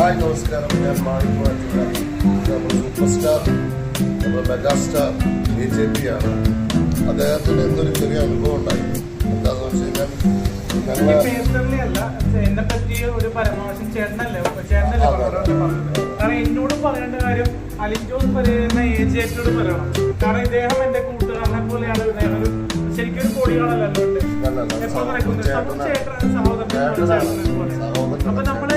Hi നമസ്കാരം. ഞാൻ മാണിക് മാറ്റുക നമ്മൾ സൂപ്പർ സ്റ്റാർ. നമ്മൾ മെഗാസ്റ്റാർ ബി ജെ പി ആണ് അദ്ദേഹത്തിന് എന്തൊരു ചെറിയ അനുഭവം ഉണ്ടായി? എന്താണെന്ന് വെച്ച് കഴിഞ്ഞാൽ എന്നെ പറ്റി ഒരു പരമാവശം ചേട്ടനല്ലേ? ചേട്ടനല്ലേ കാരണം എന്നോട് പറയേണ്ട കാര്യം അലിൻ ജോസ് പറയുന്ന ഏജേറ്റോട് പറയണം. കാരണം ഇദ്ദേഹം എന്റെ കൂട്ടുകാരനെ പോലെയാണ്. ഇദ്ദേഹം ഒരു ശരിക്കും ഒരു നല്ലതാണ്. എപ്പോ നടക്കുന്നത്? സഹോദരൻ. അപ്പൊ നമ്മൾ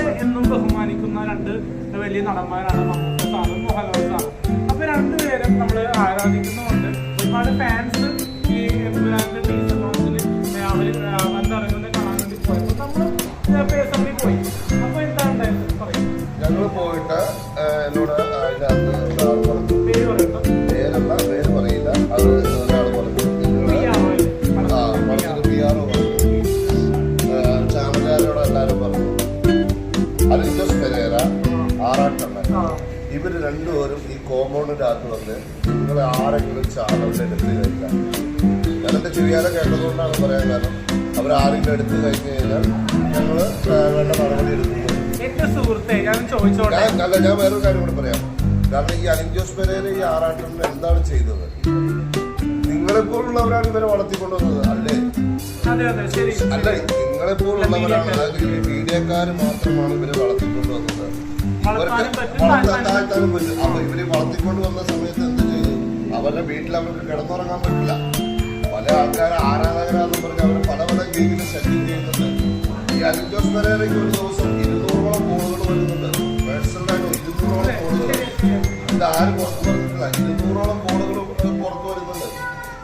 എന്നും ബഹുമാനിക്കുന്ന രണ്ട് വലിയ നടന്മാരാണ് മമ്മൂക്ക മോഹൻലാലാണ് അപ്പൊ രണ്ടുപേരും നമ്മൾ ആരാധിക്കുന്നുണ്ട് ഒരുപാട് ഫാൻസ് ഈ എംപുരാന്റെ ടീച്ചർ ലോഞ്ചിൽ അവർ എന്താ പറയുന്നത് കാണാൻ വേണ്ടി പോയപ്പോ നമ്മൾ പേഴ്സണലി പോയി. എന്താണ് ഞങ്ങൾ പോയിട്ട് എന്നോട് ഇവർ രണ്ടുപേരും ഈ കോമ്പൗണ്ടിന്റെ അകത്ത് വന്ന് നിങ്ങൾ ആരെങ്കിലും ചാടവരുടെ എടുത്ത് കഴിക്കാം ഞാനെന്റെ ചെറിയാതെ കേട്ടതുകൊണ്ടാണ് പറയാൻ കാരണം അവർ ആരെങ്കിലും എടുത്ത് കഴിഞ്ഞ് കഴിഞ്ഞാൽ ഞങ്ങൾ വേണ്ട നടപടി എന്റെ സുഹൃത്തെ ഞാൻ ചോദിച്ചോട്ടെ? അല്ല ഞാൻ വേറൊരു കാര്യം കൂടെ പറയാം. കാരണം ഈ അലിഞ്ചോസ് പെരേര ഈ ആറാട്ടം എന്താണ് ചെയ്തത്? നിങ്ങളെപ്പോലുള്ളവരാണ് ഇവരെ വളർത്തിക്കൊണ്ടുവന്നത് അല്ലേ? അല്ലേ നിങ്ങളെപ്പോലുള്ളവരാണ് അതായത് മീഡിയക്കാർ മാത്രമാണ് ഇവരെ വളർത്തിക്കൊണ്ട് വളർത്താൻ പറ്റും അപ്പൊ ഇവർ വളർത്തിക്കൊണ്ട് വന്ന സമയത്ത് എന്ത് ചെയ്തു അവരുടെ വീട്ടിൽ അവർക്ക് കിടന്നുറങ്ങാൻ പറ്റില്ല. പല ആൾക്കാരെ ആരാധകരാന്ന് പറഞ്ഞ് അവർ പല പല രീതിയിൽ ശല്യം ചെയ്യുന്നുണ്ട്. ഈ അനിൽ ജോസ് പെരേരയ്ക്ക് ഒരു ദിവസം ഇരുന്നൂറോളം കോളുകൾ വരുന്നുണ്ട്. പേഴ്സണലായിട്ട് ഇരുന്നൂറോളം കോളുകൾ ഇത് ആരും പുറത്ത് പറഞ്ഞിട്ടില്ല. ഇരുന്നൂറോളം കോളുകൾ പുറത്ത് വരുന്നുണ്ട്.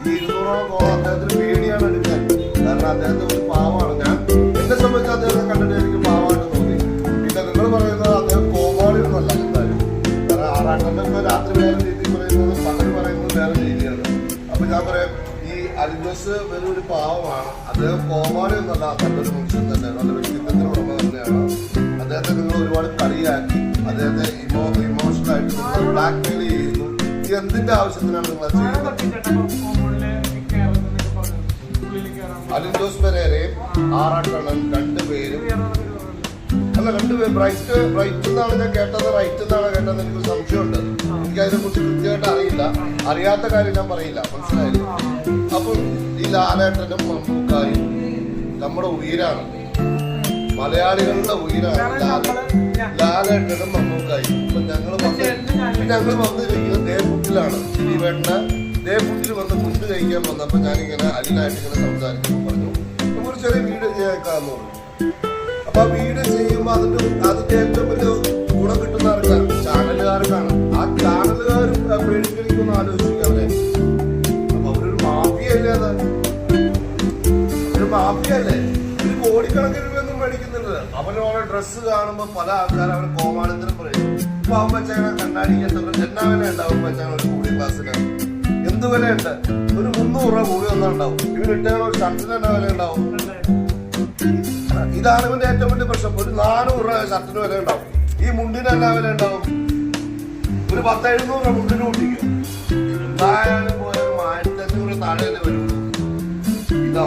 ഈ ഇരുന്നൂറോളം കോൾ അദ്ദേഹത്തിന് പേടിയാണ് എടുക്കാൻ. കാരണം അദ്ദേഹത്തെ വെറും ഒരു പാവമാണ്. അത് കോമാളി ഒന്നല്ല നല്ലൊരു മനുഷ്യൻ തന്നെയാണ്. നല്ല വ്യക്തിത്വത്തിന് ഉടമ തന്നെയാണ്. അദ്ദേഹത്തെ നിങ്ങൾ ഒരുപാട് കളിയാക്കി അദ്ദേഹത്തെ ഇമോ ഇമോഷണൽ ആയിട്ട് നിങ്ങൾ ബ്ലാക്ക് മെയിൽ ചെയ്യുന്നു. ഇത് എന്തിന്റെ ആവശ്യത്തിനാണ് നിങ്ങൾ ചെയ്യുന്നത്? അലിൻജോസ് പെരേരയും ആറാട്ടണ്ണൻ രണ്ടുപേരും അല്ല രണ്ടുപേരും ബ്രൈറ്റ് ബ്രൈറ്റ് എന്നാണ് ഞാൻ കേട്ടത്. റൈറ്റ് എന്നാണ് കേട്ടത് എനിക്ക് സംശയമുണ്ട്. എനിക്ക് അതിനെ കുറിച്ച് കൃത്യമായിട്ട് അറിയില്ല. അറിയാത്ത കാര്യം ഞാൻ പറയില്ല. മനസ്സിലായില്ലേ? അപ്പം ഈ ലാലേട്ടനും മമ്മൂക്കായും നമ്മുടെ ഉയരാണ്. മലയാളികളുടെ ഉയരാണ് ലാലേട്ടന്റെ ലാലേട്ടനും മമ്മൂക്കായും. ഇപ്പൊ ഞങ്ങൾ വന്ന് ഞങ്ങൾ വന്നിരിക്കുന്നത് ദേവപുട്ടിലാണ് ദിലീപേട്ടന് ദേവപുട്ടിൽ വന്ന് ഫുഡ് കഴിക്കാൻ വന്നപ്പോ ഞാനിങ്ങനെ അലിനായിട്ട് ഇങ്ങനെ സംസാരിക്കാൻ പറഞ്ഞു നമുക്കൊരു ചെറിയ വീഡിയോ ചെയ്യാക്കാന്ന് പറഞ്ഞു. അപ്പൊ ആ വീഡിയോ ചെയ്യുമ്പോൾ അതിന്റെ അതിന്റെ ഏറ്റവും വലിയ ഗുണം കിട്ടുന്ന ആർക്കാണ് ചാനലുകാർക്കാണ്. ആ ചാനലുകാർ പേടിക്കലിക്കൊന്ന് ആലോചിക്കുക അവരെ ഡ്രസ്സ് കാണുമ്പോൾ പല ആൾക്കാരും അവർ കോമാളിത്തരം പറയും. ഇപ്പൊ അവൻ വെച്ചാൽ കണ്ണാടിക്ക് എത്ര എന്നാ വില ഉണ്ടാവും വെച്ചാൽ ഒരു കൂടി ക്ലാസ്സിലാണ് എന്ത് വിലയുണ്ട്? ഒരു മുന്നൂറ് രൂപ കൂടി ഒന്നും ഉണ്ടാവും ഇവൻ ഇട്ടാൽ ഒരു ഷർട്ടിന് എന്നാ വില ഉണ്ടാവും ഇതാണ് ഇവന്റെ ഏറ്റവും വലിയ പ്രശ്നം. ഒരു നാനൂറ് രൂപ ഷർട്ടിന് വില ഉണ്ടാവും ഈ മുണ്ടിന് എന്നാ വില ഉണ്ടാവും ഒരു പത്ത് എഴുന്നൂറ് രൂപ മുണ്ടിന് കൂട്ടിക്കും. എന്തായാലും പോയാൽ ആയിരത്തി അഞ്ഞൂറ് താഴെ വരുള്ളൂ ഇത്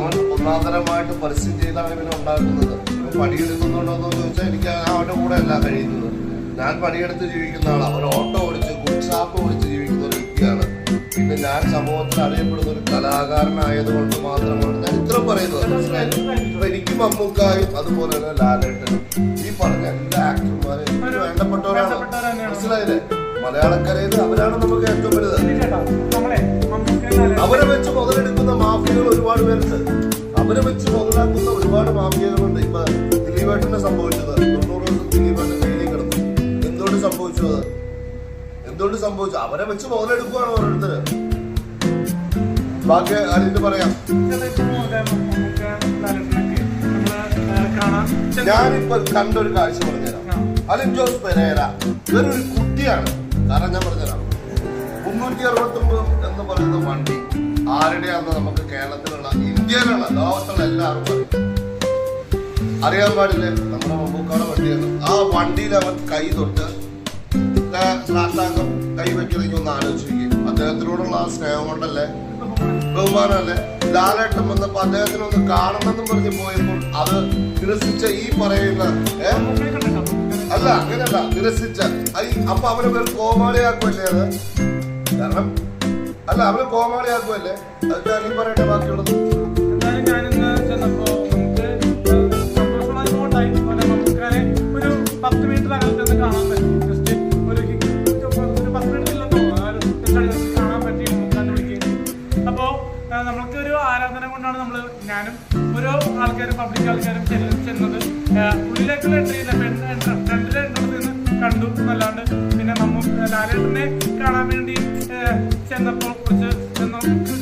ഒന്നാന്തരമായിട്ട് പരസ്യം ചെയ്താണ് ഇവനെ ഉണ്ടാക്കുന്നത്. പണിയെടുക്കുന്നുണ്ടോ എന്ന് ചോദിച്ചാൽ എനിക്ക് അവന്റെ കൂടെ അല്ല കഴിയുന്നത്. ഞാൻ പണിയെടുത്ത് ജീവിക്കുന്ന ആളാണ് ഒരു ഓട്ടോ ഓടിച്ച് ഗുഡ്സാപ്പ് ഓടിച്ച് ജീവിക്കുന്ന ഒരു വ്യക്തിയാണ്. പിന്നെ ഞാൻ സമൂഹത്തിൽ അറിയപ്പെടുന്ന ഒരു കലാകാരനായതുകൊണ്ട് മാത്രമാണ് ഞാൻ ഇത്രയും പറയുന്നത്. മനസ്സിലായി? എനിക്ക് മമ്മൂക്കായും അതുപോലെ തന്നെ ലാലേട്ടനും. ഈ പറഞ്ഞ എല്ലാ ആക്ടർമാരെ വേണ്ടപ്പെട്ടവരാണ്. മനസ്സിലായില്ലേ? മലയാളക്കരയിൽ അവരാണ് നമുക്ക് ഏറ്റവും വലുത്. അവരെ വെച്ച് മുതലെടുക്കുന്ന മാഫിയകൾ ഒരുപാട് പേരുണ്ട്. അവരെ വെച്ച് മുതലാക്കുന്ന ഒരുപാട് മാഫിയകളുണ്ട്. ഇപ്പൊ ദിലീപേട്ടനെ സംഭവിച്ചത്. തൊണ്ണൂറ് ദിവസം ദിലീപേട്ടൻ ജയിലിൽ കിടന്നു. എന്തുകൊണ്ട് സംഭവിച്ചു അത് എന്തുകൊണ്ട് സംഭവിച്ചു? അവരെ വെച്ച് മുതലെടുക്കുകയാണ് ഓരോരുത്തര്. ബാക്കി അതിന് പറയാം. ഞാനിപ്പോ കണ്ടൊരു കാഴ്ച പറഞ്ഞുതരാം. അലിൻ ജോസ് പെരേര ഇവരൊരു കുട്ടിയാണ്. കാരണം ഞാൻ പറഞ്ഞുതരാം. മുന്നൂറ്റി അറുപത്തി ഒമ്പത് എന്ന് പറയുന്ന വണ്ടി ആരുടെയാണെന്ന് നമുക്ക് കേരളത്തിലുള്ള ഇന്ത്യയിലുള്ള ലോകത്തുള്ള എല്ലാവർക്കും അറിയും. അറിയാൻ പാടില്ലേ? നമ്മുടെ മമ്മൂക്കാടെ വണ്ടിയാണ്. ആ വണ്ടിയിൽ അവൻ കൈ തൊട്ട് സാഷ്ടാംഗം കൈ വെക്കണമെങ്കിൽ ഒന്ന് ആലോചിക്കും അദ്ദേഹത്തിനോടുള്ള ആ സ്നേഹം കൊണ്ടല്ലേ? ബഹുമാനമല്ലേ? ലാലേട്ടം വന്നപ്പോ അദ്ദേഹത്തിന് ഒന്ന് കാണണമെന്നും പറഞ്ഞ് പോയപ്പോൾ അത് നിരസിച്ച ഈ പറയുന്ന അല്ല അങ്ങനെയല്ല നിരസിച്ച. അപ്പൊ അവനെ പേര് കോമാളിയാക്കുമല്ലേ അത്? കാരണം അല്ല അവന് കോമാളിയാക്കുമല്ലേ അതൊക്കെ നീ പറയട്ടെ ബാക്കിയുള്ളത്. ഒരു പത്ത് മീറ്റർ കാണാൻ ജസ്റ്റ് ഒരു ഒരു കാണാൻ ചെയ്തു. നമ്മൾക്ക് ഒരു നമ്മൾ ഞാനും ഓരോ ആൾക്കാരും പബ്ലിക് ആൾക്കാരും ചെന്നത്. ഉള്ളിലേക്കുള്ള എൻട്രി ഇല്ല ഫ്രണ്ടിലെ കണ്ടു എന്നല്ലാണ്ട് പിന്നെ നമ്മൾ ലാലേട്ടനെ കാണാൻ വേണ്ടി ചെന്നപ്പോൾ കുറച്ച്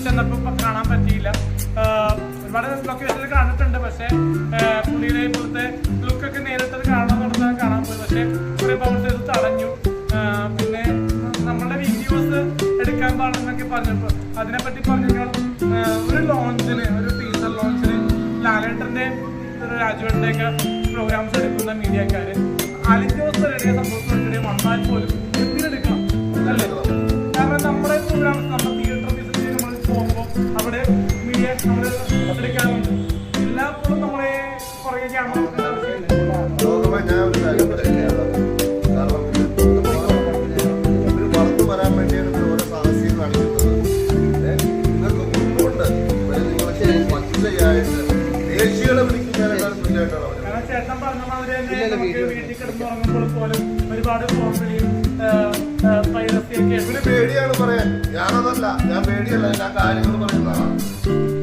ചെന്നപ്പോൾ കാണാൻ പറ്റിയില്ല. ഒരുപാട് ലൊക്കേഷനിൽ കണ്ടിട്ടുണ്ട് പക്ഷേ പുള്ളിയുടെ ഇപ്പോഴത്തെ ലുക്കൊക്കെ നേരിട്ടത് തുടങ്ങാൻ കാണാൻ പോയി. പക്ഷേ കുറെ ബൗൺസേഴ്സ് തടഞ്ഞു പിന്നെ നമ്മളുടെ വീഡിയോസ് എടുക്കാൻ പാടില്ലെന്നൊക്കെ പറഞ്ഞപ്പോൾ അതിനെപ്പറ്റി പറഞ്ഞാൽ ഒരു ലോഞ്ചിന് ഒരു ടീസർ ലോഞ്ചിന് ലാലേട്ടന്റെ ഒരു രാജുവേട്ടന്റെ ഒക്കെ പ്രോഗ്രാംസ് എടുക്കുന്ന മീഡിയക്കാര് അലിജോസ് റെഡിയ സംഭവത്തിനെതിരെ വന്നാൽ പോലും എന്തിനെടുക്കണം അല്ലേ കാരണം നമ്മുടെ പ്രോഗ്രാം നമ്മുടെ തിയേറ്റർ വിസിറ്റ് നമ്മൾ പോകുമ്പോൾ അവിടെ മീഡിയ നമ്മൾ എടുക്കാറുണ്ട്. ഞാനതല്ല ഞാൻ പേടിയല്ല ഞാൻ കാര്യങ്ങൾ പറയുന്നതാണ്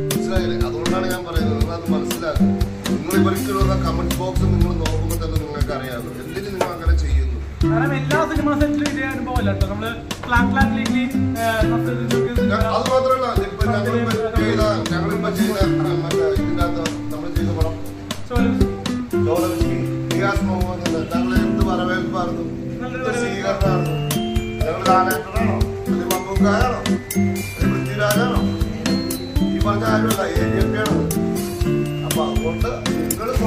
മനസ്സിലായില്ലേ? അതുകൊണ്ടാണ് ഞാൻ പറയുന്നത്. നിങ്ങൾ അത് മനസ്സിലാക്കും. നിങ്ങൾ ഇവർക്കുള്ള കമന്റ് ബോക്സ് നിങ്ങൾ നോക്കുമ്പോൾ തന്നെ നിങ്ങൾക്ക് അറിയാമല്ലോ എന്തിന് നിങ്ങൾ അങ്ങനെ ചെയ്യുന്നു? കാരണം എല്ലാ സിനിമ സെറ്റിലും ഇതേ അനുഭവമല്ല കേട്ടോ. നമ്മൾ അത് മാത്രമല്ല ഇപ്പൊ ഞങ്ങളിപ്പോ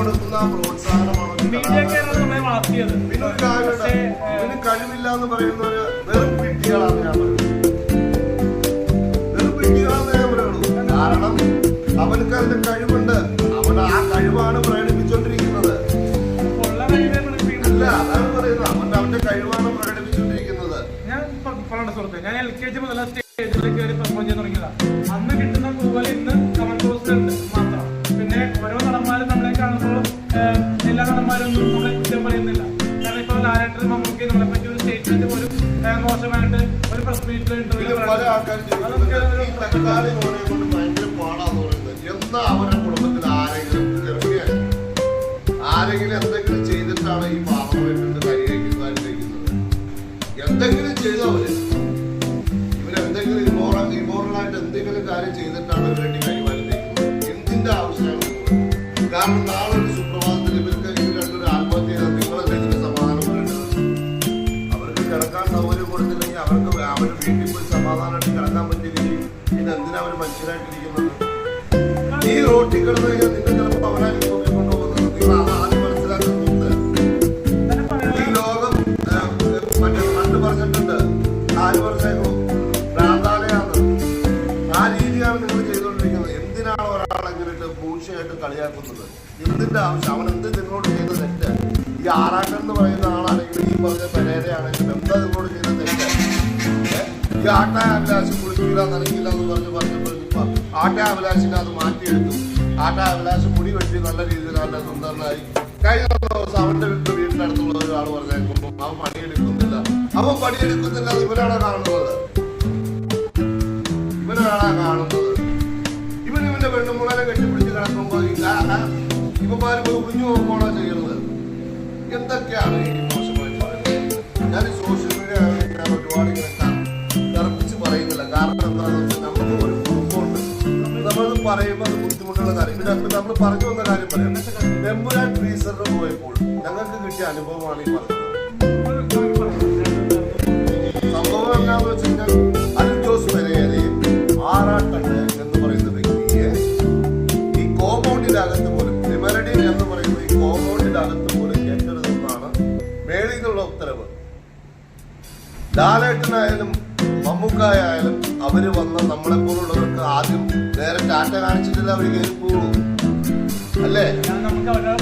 കൊടുക്കുന്ന പ്രോത്സാഹനമാണ്. പിന്നെ ഒരു പക്ഷേ ഇതിന് കഴിവില്ല എന്ന് പറയുന്നവര് വെറും വിട്ടികളാണ് ഞാൻ പറയുന്നത്. വെറും വിഡ്ഢികളാണെന്ന് ഞാൻ പറയുള്ളൂ. കാരണം അവനക്ക് അതിന്റെ കഴിവുണ്ട്. അവൻ ആ കഴിവാണ് പ്രകടിപ്പിച്ചോണ്ടിരിക്കുന്നത്. അല്ല അതാണ് പറയുന്നത്. അവന്റെ അവന്റെ കഴിവാണ് പ്രകടിപ്പിച്ചോണ്ടിരിക്കുന്നത്. ഞാൻ പറഞ്ഞ സുഹൃത്തെ ഞാൻ എൽ കെ ജി മുതൽ കൊണ്ട് എന്താ അവരുടെ കുടുംബത്തിൽ ആരെങ്കിലും ആരെങ്കിലും എന്തെങ്കിലും ചെയ്തിട്ടാണ് ഈ പാപം കഴിക്കുന്നത് അനുഭവിക്കുന്നത് എന്തെങ്കിലും ചെയ്തു ഇവരെന്തെങ്കിലും ഇമോറൽ ഇമോറലായിട്ട് എന്തെങ്കിലും കാര്യം ചെയ്തിട്ടാണ് ഇവരുടെ കൈവാരം തേക്കുന്നത് എന്തിന്റെ ആവശ്യമാണ്? കാരണം മനുഷ്യരായിട്ടിരിക്കുന്നത് ഈ റോട്ടിൽ കിടന്നു കഴിഞ്ഞാൽ നിങ്ങൾ ചിലപ്പോൾ അവനായി കൊണ്ടുപോകുന്നത് നിങ്ങൾ അത് ആദ്യം മനസ്സിലാക്കുന്നുണ്ട്. ഈ ലോകം മറ്റേ പണ്ട് പറഞ്ഞിട്ടുണ്ട്. ആര് പറഞ്ഞേക്കും? ഭ്രാന്താലയാണ്. ആ രീതിയാണ് നിങ്ങൾ ചെയ്തുകൊണ്ടിരിക്കുന്നത്. എന്തിനാണ് ഒരാൾ എങ്ങനെ പൂഴ്ചയായിട്ട് കളിയാക്കുന്നത്? എന്തിന്റെ ആവശ്യം? അവൻ എന്ത് നിങ്ങളോട് ചെയ്ത തെറ്റ്? ഈ ആറാട്ടൻ എന്ന് പറയുന്ന ആളാണെങ്കിലും ഈ പറഞ്ഞ പെരേരയാണെങ്കിലും എന്താ നിങ്ങളോട് ചെയ്ത തെറ്റ്? ഈ ആട്ടായ അഭിലാഷം കുളിക്കില്ല നനക്കില്ല എന്ന് പറഞ്ഞ് പറഞ്ഞപ്പോൾ ആട്ടായ അഭിലാഷിനെ അത് മാറ്റിയെടുത്തു. ആട്ടായ അഭിലാഷം മുടി വെട്ടി നല്ല രീതിയിൽ നല്ല സുന്ദരനായി. കഴിഞ്ഞ ദിവസം അവന്റെ വീട്ടിൽ വീടിനടുത്തുള്ള ഒരാൾ പറഞ്ഞേക്കുമ്പോൾ അവൻ പണിയെടുക്കുന്നില്ല. അവൻ പണിയെടുക്കുന്നില്ല അത് ഇവരാണ് കാണുന്നത്. ഇവരാണ് കാണുന്നത്. ഇവൻ ഇവന്റെ പെണ്ണുമുളനെ കെട്ടിപ്പിടിച്ച് കിടക്കുമ്പോൾ ഇവന്മാര് കുഞ്ഞു നോക്കണോ ചെയ്യുന്നത്. എന്തൊക്കെയാണ് ഈ മോശമായി ഞാൻ സോഷ്യൽ മീഡിയ ഒരുപാട് നമ്മളത് പറയുമ്പോൾ അത് ബുദ്ധിമുട്ടുള്ള കാര്യം. പിന്നെ നമ്മൾ പറഞ്ഞു വന്ന കാര്യം പറയാം. നെമ്പുരാൻ ഫ്രീസറിൽ പോയപ്പോൾ ഞങ്ങൾക്ക് കിട്ടിയ അനുഭവമാണ് ഈ പറഞ്ഞത്. സംഭവം എന്താണെന്ന് വെച്ച് കഴിഞ്ഞാൽ അനിൽ ജോസ് പെരേരയും ആറാട്ടണ്ട് എന്ന് പറയുന്ന വ്യക്തിയെ ഈ എന്ന് പറയുന്ന ഈ ഉത്തരവ്. ലാലേട്ടനായാലും മമ്മൂക്കായാലും അവർ വന്ന നമ്മളെ പോലുള്ളവർക്ക് ആദ്യം നേരെ ടാറ്റ കാണിച്ചിട്ടില്ല അവർ കയറി പോകുള്ളൂ അല്ലേ? നമുക്ക് അവരുടെ